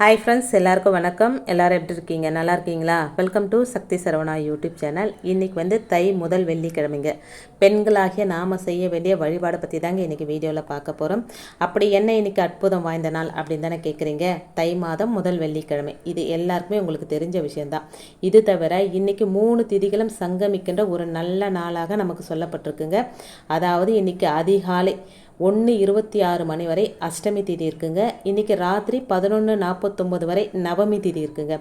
Hi friends எல்லாருக்கும் வணக்கம். எல்லோரும் எப்படி இருக்கீங்க? நல்லா இருக்கீங்களா? Welcome to Sakthi Saravana YouTube channel இன்றைக்கி வந்து தை முதல் வெள்ளிக்கிழமைங்க. பெண்களாகிய நாம் செய்ய வேண்டிய வழிபாடை பற்றி தாங்க இன்றைக்கி வீடியோவில் பார்க்க போகிறோம் அப்படி என்ன இன்றைக்கி அற்புதம் வாய்ந்த நாள் அப்படின்னு தானே கேட்குறீங்க தை மாதம் முதல் வெள்ளிக்கிழமை. இது எல்லாருக்குமே உங்களுக்கு தெரிஞ்ச விஷயந்தான் இது தவிர இன்றைக்கி மூணு திதிகளும் சங்கமிக்கின்ற ஒரு நல்ல நாளாக நமக்கு சொல்லப்பட்டிருக்குங்க. அதாவது இன்றைக்கி அதிகாலை ஒன்று இருபத்தி ஆறு மணி வரை அஷ்டமி திதி இருக்குங்க. இன்றைக்கி ராத்திரி பதினொன்று நாற்பத்தொம்பது வரை நவமி திதி இருக்குங்க.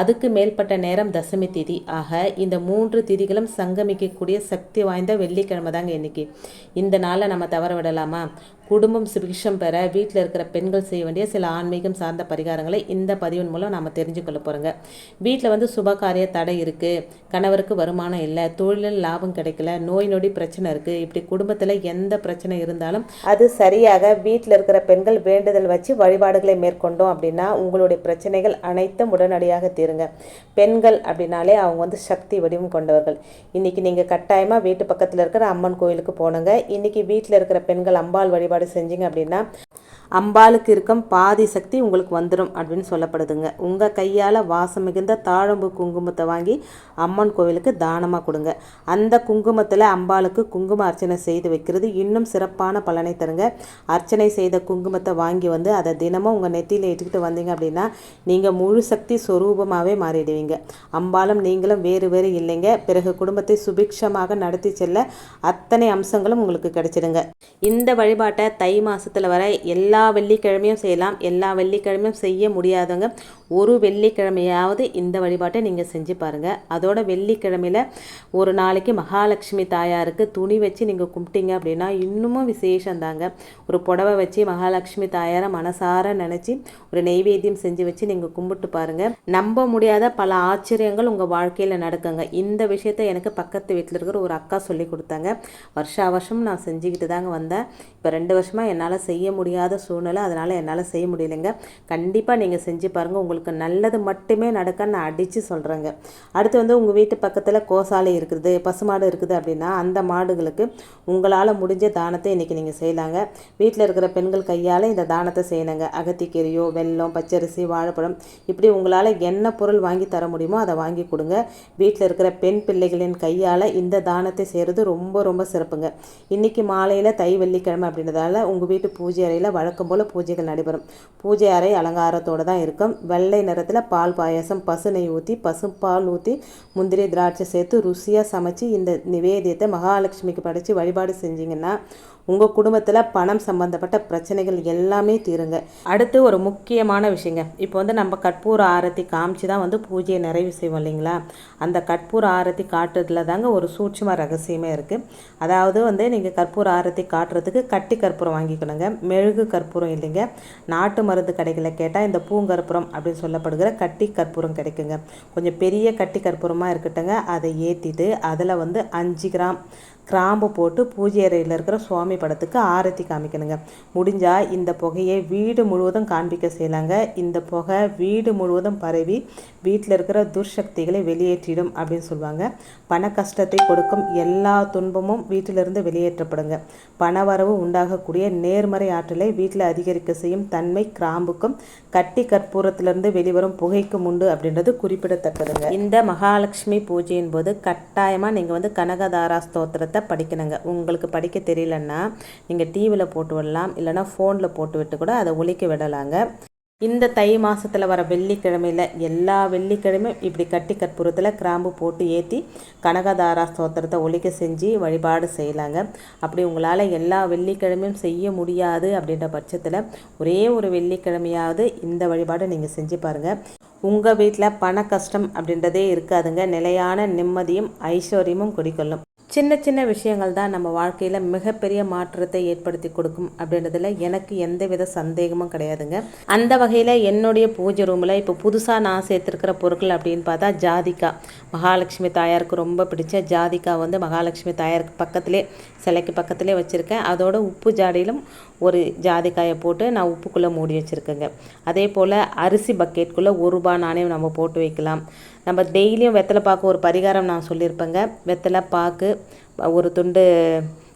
அதுக்கு மேற்பட்ட நேரம் தசமி திதி. ஆக இந்த மூன்று திதிகளும் சங்கமிக்கக்கூடிய சக்தி வாய்ந்த வெள்ளிக்கிழமை தாங்க இன்றைக்கி இந்த நாளை நம்ம தவற விடலாமா? குடும்பம் சுபிக்ஷம் பெற வீட்டில் இருக்கிற பெண்கள் செய்ய வேண்டிய சில ஆன்மீகம் சார்ந்த பரிகாரங்களை இந்த பதிவின் மூலம் நாம் தெரிஞ்சுக்கொள்ள போகிறோங்க வீட்டில் வந்து சுபகாரிய தடை இருக்குது கணவருக்கு வருமானம் இல்லை. தொழிலில் லாபம் கிடைக்கல. நோய் நொடி பிரச்சனை இருக்குது இப்படி குடும்பத்தில் எந்த பிரச்சனை இருந்தாலும் அது சரியாக வீட்டில் இருக்கிற பெண்கள் வேண்டுதல் வச்சு வழிபாடுகளை மேற்கொண்டோம் அப்படின்னா உங்களுடைய பிரச்சனைகள் அனைத்தும் உடனடியாக தீருங்க. பெண்கள் அப்படின்னாலே அவங்க வந்து சக்தி வடிவம் கொண்டவர்கள். இன்றைக்கி நீங்கள் கட்டாயமாக வீட்டு பக்கத்தில் இருக்கிற அம்மன் கோயிலுக்கு போனுங்க. இன்னைக்கு வீட்டில் இருக்கிற பெண்கள் அம்பாள் வழிபாடு செஞ்சீங்க அப்படின்னா அம்பாளுக்கு இருக்கும் பாதி சக்தி உங்களுக்கு வந்துடும் அப்படின்னு சொல்லப்படுதுங்க. உங்கள் கையால் வாசம் மிகுந்த தாழம்பு குங்குமத்தை வாங்கி அம்மன் கோவிலுக்கு தானமாக கொடுங்க. அந்த குங்குமத்தில் அம்பாளுக்கு குங்கும அர்ச்சனை செய்து வைக்கிறது இன்னும் சிறப்பான பலனை தருங்க. அர்ச்சனை செய்த குங்குமத்தை வாங்கி வந்து அதை தினமும் உங்கள் நெத்தியில் இட்டுக்கிட்டு வந்தீங்க அப்படின்னா நீங்கள் முழு சக்தி சொரூபமாகவே மாறிடுவீங்க. அம்பாலும் நீங்களும் வேறு வேறு இல்லைங்க. பிறகு குடும்பத்தை சுபிக்ஷமாக நடத்தி செல்ல அத்தனை அம்சங்களும் உங்களுக்கு கிடைச்சிடுங்க. இந்த வழிபாட்டை தை மாதத்தில் வர எல்லா வெள்ளிக்கிழமையும் செய்யலாம். எல்லா வெள்ளிக்கிழமையும் செய்ய முடியாதவங்க ஒரு வெள்ளிக்கிழமையாவது இந்த வழிபாட்டை நீங்கள் செஞ்சு பாருங்கள் அதோட வெள்ளிக்கிழமையில் ஒரு நாளைக்கு மகாலட்சுமி தாயாருக்கு துணி வச்சு நீங்கள் கும்பிட்டீங்க அப்படின்னா இன்னமும் விசேஷம் தாங்க. ஒரு புடவை வச்சு மகாலட்சுமி தாயாரை மனசார நினச்சி ஒரு நெய்வேத்தியம் செஞ்சு வச்சு நீங்கள் கும்பிட்டு பாருங்கள் நம்ப முடியாத பல ஆச்சரியங்கள் உங்கள் வாழ்க்கையில் நடக்குங்க. இந்த விஷயத்தை எனக்கு பக்கத்து வீட்டில் இருக்கிற ஒரு அக்கா சொல்லி கொடுத்தாங்க. வருஷா வருஷம் நான் செஞ்சுக்கிட்டு தாங்க வந்தேன். இப்போ ரெண்டு வருஷமாக என்னால் செய்ய முடியாத சூழ்நிலை. அதனால் என்னால் செய்ய முடியலைங்க. கண்டிப்பாக நீங்கள் செஞ்சு பாருங்கள் உங்களுக்கு நல்லது மட்டுமே நடக்க நான் அடித்து சொல்கிறேங்க அடுத்து வந்து உங்கள் வீட்டு பக்கத்தில் கோசாலை இருக்குது பசுமாடு இருக்குது அப்படின்னா அந்த மாடுகளுக்கு உங்களால் முடிஞ்ச தானத்தை இன்றைக்கி நீங்கள் செய்யலாங்க. வீட்டில் இருக்கிற பெண்கள் கையால் இந்த தானத்தை செய்யணுங்க. அகத்திக்கீரையோ வெல்லம் பச்சரிசி வாழைப்பழம் இப்படி உங்களால் என்ன பொருள் வாங்கி தர முடியுமோ அதை வாங்கி கொடுங்க. வீட்டில் இருக்கிற பெண் பிள்ளைகளின் கையால் இந்த தானத்தை செய்கிறது ரொம்ப ரொம்ப சிறப்புங்க. இன்றைக்கி மாலையில் தை வெள்ளிக்கிழமை அப்படின்றதால உங்கள் வீட்டு பூஜை அறையில் வழக்கம் போல் பூஜைகள் நடைபெறும். பூஜை அறை அலங்காரத்தோடு தான் இருக்கும். வெள்ளை நிறத்தில் பால் பாயசம் பசு நெய் ஊற்றி பசும்பால் ஊற்றி முந்திரி திராட்சை சேர்த்து ருசியாக சமைச்சு இந்த நிவேதியத்தை மகாலட்சுமிக்கு படைத்து வழிபாடு செஞ்சீங்கன்னா உங்கள் குடும்பத்தில் பணம் சம்மந்தப்பட்ட பிரச்சனைகள் எல்லாமே தீருங்க. அடுத்து ஒரு முக்கியமான விஷயங்க. இப்போ வந்து நம்ம கற்பூர ஆரத்தி காமிச்சு தான் வந்து பூஜையை நிறைவு செய்வோம் இல்லைங்களா? அந்த கற்பூர ஆரத்தி காட்டுறதுல தாங்க ஒரு சூட்சும ரகசியமே இருக்குது அதாவது வந்து நீங்கள் கற்பூர ஆரத்தி காட்டுறதுக்கு கட்டி கற்பூரம் வாங்கிக்கணுங்க. மெழுகு கற்பூரம் இல்லைங்க. நாட்டு மருந்து கடைகளில் கேட்டால் இந்த பூங்கற்பூரம் அப்படின்னு சொல்லப்படுகிற கட்டி கற்பூரம் கிடைக்குங்க. கொஞ்சம் பெரிய கட்டி கற்பூரமாக இருக்கட்டுங்க. அதை ஏற்றிட்டு அதில் வந்து அஞ்சு கிராம் கிராம்பு போட்டு பூஜை அறையில் இருக்கிற சுவாமி படத்துக்கு ஆரத்தி காமிக்கணுங்க. முடிஞ்சால் இந்த புகையை வீடு முழுவதும் காண்பிக்க செய்யலாங்க. இந்த புகை வீடு முழுவதும் பரவி வீட்டில் இருக்கிற துர்சக்திகளை வெளியேற்றிடும் அப்படின்னு சொல்லுவாங்க. பண கஷ்டத்தை கொடுக்கும் எல்லா துன்பமும் வீட்டிலிருந்து வெளியேற்றப்படுங்க. பணவரவு உண்டாகக்கூடிய நேர்மறை ஆற்றலை வீட்டில் அதிகரிக்க செய்யும் தன்மை கிராம்புக்கும் கட்டி கற்பூரத்திலிருந்து வெளிவரும் புகைக்கும் உண்டு அப்படின்றது குறிப்பிடத்தக்கதுங்க. இந்த மகாலட்சுமி பூஜையின் போது கட்டாயமாக நீங்கள் வந்து கனகதாரா ஸ்தோத்திரத்தை படிக்கணுங்க. உங்களுக்கு படிக்க தெரியலன்னா நீங்கள் டிவியில் போட்டு விடலாம். இல்லைனா ஃபோனில் போட்டு விட்டு கூட அதை ஒழிக்க விடலாங்க. இந்த தை மாதத்தில் வர வெள்ளிக்கிழமையில் எல்லா வெள்ளிக்கிழமையும் இப்படி கட்டி கற்பூரத்தில் கிராம்பு போட்டு ஏற்றி கனகதாரா ஸ்தோத்திரத்தை ஒழிக்க செஞ்சு வழிபாடு செய்யலாங்க. அப்படி உங்களால் எல்லா வெள்ளிக்கிழமையும் செய்ய முடியாது அப்படின்ற பட்சத்தில் ஒரே ஒரு வெள்ளிக்கிழமையாவது இந்த வழிபாடை நீங்கள் செஞ்சு பாருங்கள் உங்கள் வீட்டில் பண கஷ்டம் அப்படின்றதே இருக்காதுங்க. நிலையான நிம்மதியும் ஐஸ்வர்யமும் குடிக்கொள்ளும் சின்ன சின்ன விஷயங்கள் தான் நம்ம வாழ்க்கையில் மிகப்பெரிய மாற்றத்தை ஏற்படுத்தி கொடுக்கும் அப்படின்றதுல எனக்கு எந்தவித சந்தேகமும் கிடையாதுங்க. அந்த வகையில் என்னுடைய பூஜை ரூமில் இப்போ புதுசாக நான் சேர்த்துருக்கிற பொருட்கள் அப்படின்னு பார்த்தா ஜாதிக்கா. மகாலட்சுமி தாயாருக்கு ரொம்ப பிடிச்ச ஜாதிக்கா வந்து மகாலட்சுமி தாயாருக்கு பக்கத்திலே சிலைக்கு பக்கத்திலே வச்சுருக்கேன். அதோட உப்பு ஜாடியிலும் ஒரு ஜாதிக்காயை போட்டு நான் உப்புக்குள்ளே மூடி வச்சுருக்கேங்க. அதே போல் அரிசி பக்கெட்டுக்குள்ளே ஒரு ரூபா நாணயம் நம்ம போட்டு வைக்கலாம். நம்ம டெய்லியும் வெத்தலை பாக்கு ஒரு பரிகாரம் நான் சொல்லியிருப்பேங்க. வெத்தலை பாக்கு ஒரு துண்டு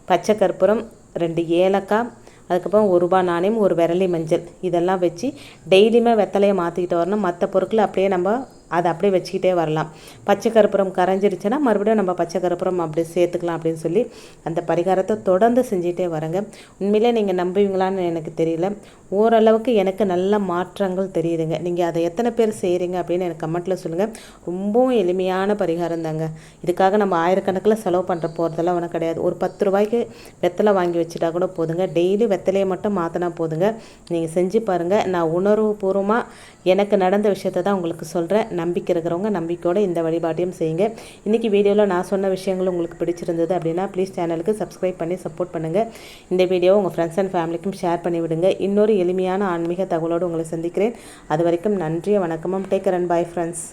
பச்சை கற்பூரம் ரெண்டு ஏலக்காய் அதுக்கப்புறம் ஒரு ரூபா நாணயம் ஒரு விரலி மஞ்சள். இதெல்லாம் வச்சு டெய்லியுமே வெத்தலையை மாற்றிக்கிட்டு வரணும். மற்ற பொருட்களை அப்படியே நம்ம அதை அப்படியே வச்சுக்கிட்டே வரலாம். பச்சை கருப்புரம் கரைஞ்சிருச்சுன்னா மறுபடியும் நம்ம பச்சை கருப்புரம் அப்படியே சேர்த்துக்கலாம் அப்படின்னு சொல்லி அந்த பரிகாரத்தை தொடர்ந்து செஞ்சுட்டே வரேங்க. உண்மையிலே நீங்கள் நம்புவீங்களான்னு எனக்கு தெரியல. ஓரளவுக்கு எனக்கு நல்ல மாற்றங்கள் தெரியுதுங்க. நீங்கள் அதை எத்தனை பேர் செய்கிறீங்க அப்படின்னு எனக்கு கமெண்ட்டில் சொல்லுங்கள் ரொம்பவும் எளிமையான பரிகாரம் தாங்க. இதுக்காக நம்ம ஆயிரக்கணக்கில் செலவு பண்ணுற போகிறதெல்லாம் ஒன்றும் கிடையாது. ஒரு பத்து ரூபாய்க்கு வெத்தலை வாங்கி வச்சுட்டா கூட போதுங்க. டெய்லி வெத்தலையை மட்டும் மாற்றினா போதுங்க. நீங்கள் செஞ்சு பாருங்கள் நான் உணர்வு பூர்வமாக எனக்கு நடந்த விஷயத்தை தான் உங்களுக்கு சொல்கிறேன் நம்பிக்கை இருக்கிறவங்க நம்பிக்கையோடு இந்த வழிபாட்டையும் செய்யுங்க. இன்றைக்கி வீடியோவில் நான் சொன்ன விஷயங்கள் உங்களுக்கு பிடிச்சிருந்தது அப்படின்னா ப்ளீஸ் சேனலுக்கு சப்ஸ்கிரைப் பண்ணி சப்போர்ட் பண்ணுங்கள் இந்த வீடியோவை உங்கள் ஃப்ரெண்ட்ஸ் அண்ட் ஃபேமிலிக்கும் ஷேர் பண்ணிவிடுங்க இன்னொரு எளிமையான ஆன்மீக தகவலோடு உங்களை சந்திக்கிறேன். அது வரைக்கும் நன்றி வணக்கமும். Take and bye friends